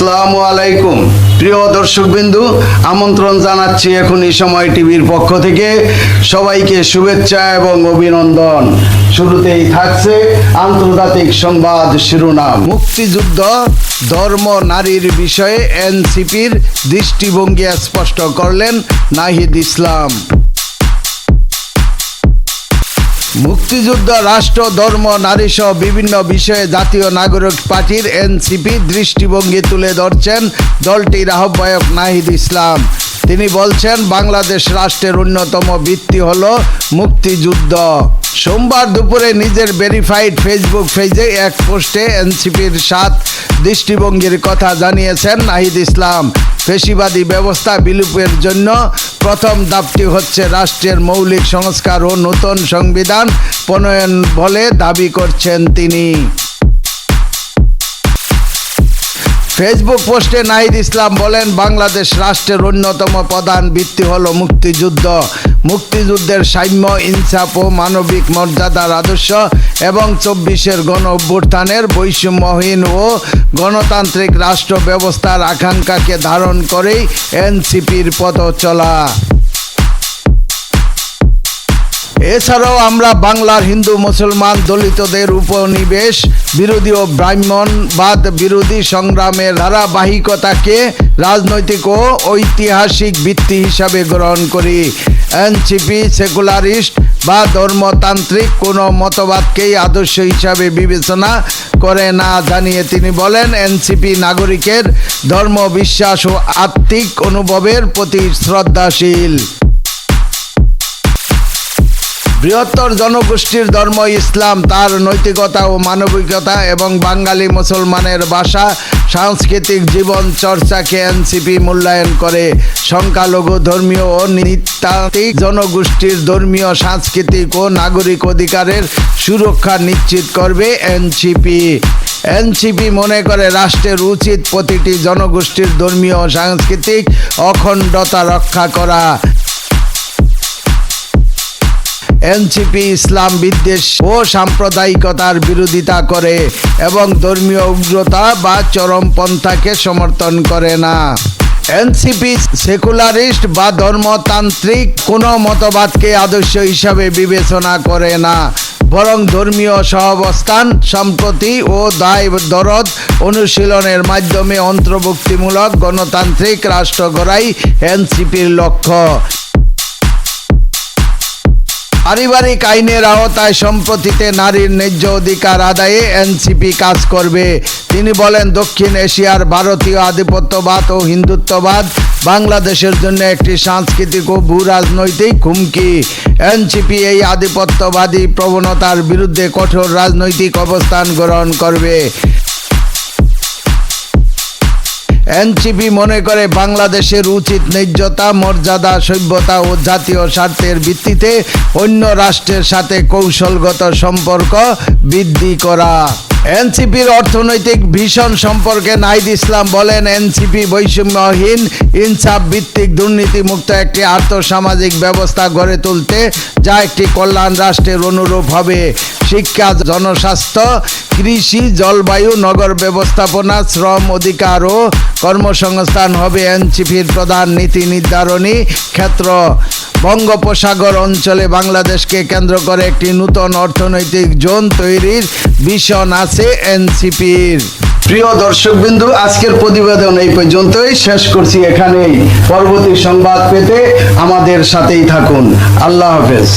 আসসালামু আলাইকুম। প্রিয় দর্শকবিন্দু, আমন্ত্রণ জানাচ্ছি এখন এই সময় টিভির পক্ষ থেকে। সবাইকে শুভেচ্ছা এবং অভিনন্দন। শুরুতেই থাকছে আন্তর্জাতিক সংবাদ শিরোনাম। মুক্তিযুদ্ধ, ধর্ম, নারীর বিষয়ে এনসিপির দৃষ্টিভঙ্গি স্পষ্ট করলেন নাহিদ ইসলাম। মুক্তিযুদ্ধ, রাষ্ট্র, ধর্ম, নারী সহ বিভিন্ন বিষয়ে জাতীয় নাগরিক পার্টির এনসিপি দৃষ্টিভঙ্গি তুলে ধরছেন দলটির আহ্বায়ক নাহিদ ইসলাম। তিনি বলছেন, বাংলাদেশ রাষ্ট্রের অন্যতম ভিত্তি হল মুক্তিযুদ্ধ। সোমবার দুপুরে নিজের ভেরিফাইড ফেসবুক পেজে এক পোস্টে এনসিপির সাত দৃষ্টিভঙ্গির কথা জানিয়েছেন নাহিদ ইসলাম। পেশিবাদী ব্যবস্থা বিলুপের জন্য প্রথম ধাপটি হচ্ছে রাষ্ট্রের মৌলিক সংস্কার ও নতুন সংবিধান প্রণয়ন বলে দাবি করছেন তিনি। ফেসবুক পোস্টে নাহিদ ইসলাম বলেন, বাংলাদেশ রাষ্ট্রের অন্যতম প্রধান ভিত্তি হল মুক্তিযুদ্ধ। মুক্তিযুদ্ধের সাম্য, ইনসাফ ও মানবিক মর্যাদার আদর্শ এবং চব্বিশের গণ অভ্যুত্থানের বৈষম্যহীন ও গণতান্ত্রিক রাষ্ট্র ব্যবস্থার আকাঙ্ক্ষাকে ধারণ করেই এনসিপির পথ চলা এছাড়াও আমরা বাংলার হিন্দু মুসলমান দলিতদের উপনিবেশ, বিরোধী ও ব্রাহ্মণবাদ বিরোধী সংগ্রামের ধারাবাহিকতাকে রাজনৈতিক ও ঐতিহাসিক ভিত্তি হিসাবে গ্রহণ করি। এনসিপি, সেকুলারিস্ট বা ধর্মতান্ত্রিক কোনো মতবাদকেই আদর্শ হিসাবে বিবেচনা করে না জানিয়ে তিনি বলেন, এনসিপি নাগরিকের ধর্ম বিশ্বাস ও আত্মিক অনুভবের প্রতি শ্রদ্ধাশীল। বৃহত্তর জনগোষ্ঠীর ধর্ম ইসলাম, তার নৈতিকতা ও মানবিকতা এবং বাঙালি মুসলমানের ভাষা, সাংস্কৃতিক জীবন চর্চাকে এনসিপি মূল্যায়ন করে। সংখ্যালঘু ধর্মীয় ও নৃতাত্ত্বিক জনগোষ্ঠীর ধর্মীয়, সাংস্কৃতিক ও নাগরিক অধিকারের সুরক্ষা নিশ্চিত করবে এনসিপি। এনসিপি মনে করে রাষ্ট্রের উচিত প্রতিটি জনগোষ্ঠীর ধর্মীয়, সাংস্কৃতিক অখণ্ডতা রক্ষা করা। এনসিপি ইসলাম বিদ্বেষ ও সাম্প্রদায়িকতার বিরোধিতা করে এবং ধর্মীয় উগ্রতা বা চরমপন্থাকে সমর্থন করে না। এনসিপি সেকুলারিস্ট বা ধর্মতান্ত্রিক কোনো মতবাদকে আদর্শ হিসাবে বিবেচনা করে না, বরং ধর্মীয় সহাবস্থান, সম্প্রতি ও দায় দরদ অনুশীলনের মাধ্যমে অন্তর্ভুক্তিমূলক গণতান্ত্রিক রাষ্ট্র গড়াই এনসিপির লক্ষ্য। পারিবারিক আইনের আওতায় সম্প্রতিতে নারীর ন্যায্য অধিকার আদায়ে এনসিপি কাজ করবে। তিনি বলেন, দক্ষিণ এশিয়ার ভারতীয় আধিপত্যবাদ ও হিন্দুত্ববাদ বাংলাদেশের জন্য একটি সাংস্কৃতিক ও ভূ রাজনৈতিক হুমকি। এনসিপি এই আধিপত্যবাদী প্রবণতার বিরুদ্ধে কঠোর রাজনৈতিক অবস্থান গ্রহণ করবে। এনসিপি মনে করে বাংলাদেশের উচিত ন্যায্যতা, মর্যাদা, সভ্যতা ও জাতীয় স্বার্থের ভিত্তিতে অন্য রাষ্ট্রের সাথে কৌশলগত সম্পর্ক বৃদ্ধি করা। এনসিপির অর্থনৈতিক ভীষণ সম্পর্কে নাহিদ ইসলাম বলেন, এনসিপি বৈষম্যহীন, ইনসাফ ভিত্তিক দুর্নীতিমুক্ত একটি আর্থসামাজিক ব্যবস্থা গড়ে তুলতে যা একটি কল্যাণ রাষ্ট্রের অনুরূপ হবে। শিক্ষা, জনস্বাস্থ্য, কৃষি, জলবায়ু, নগর ব্যবস্থাপনা, শ্রম অধিকার ও কর্মসংস্থান হবে এনসিপির প্রধান নীতি নির্ধারণী ক্ষেত্র। বঙ্গোপসাগর অঞ্চলে বাংলাদেশকে কেন্দ্র করে একটি নূতন অর্থনৈতিক জোন তৈরির ভীষণ আছে এনসিপির। প্রিয় দর্শক বিন্দু আজকের প্রতিবেদন এই পর্যন্তই। শেষ করছি এখানেই। পরবর্তী সংবাদ পেতে আমাদের সাথেই থাকুন। আল্লাহ হাফেজ।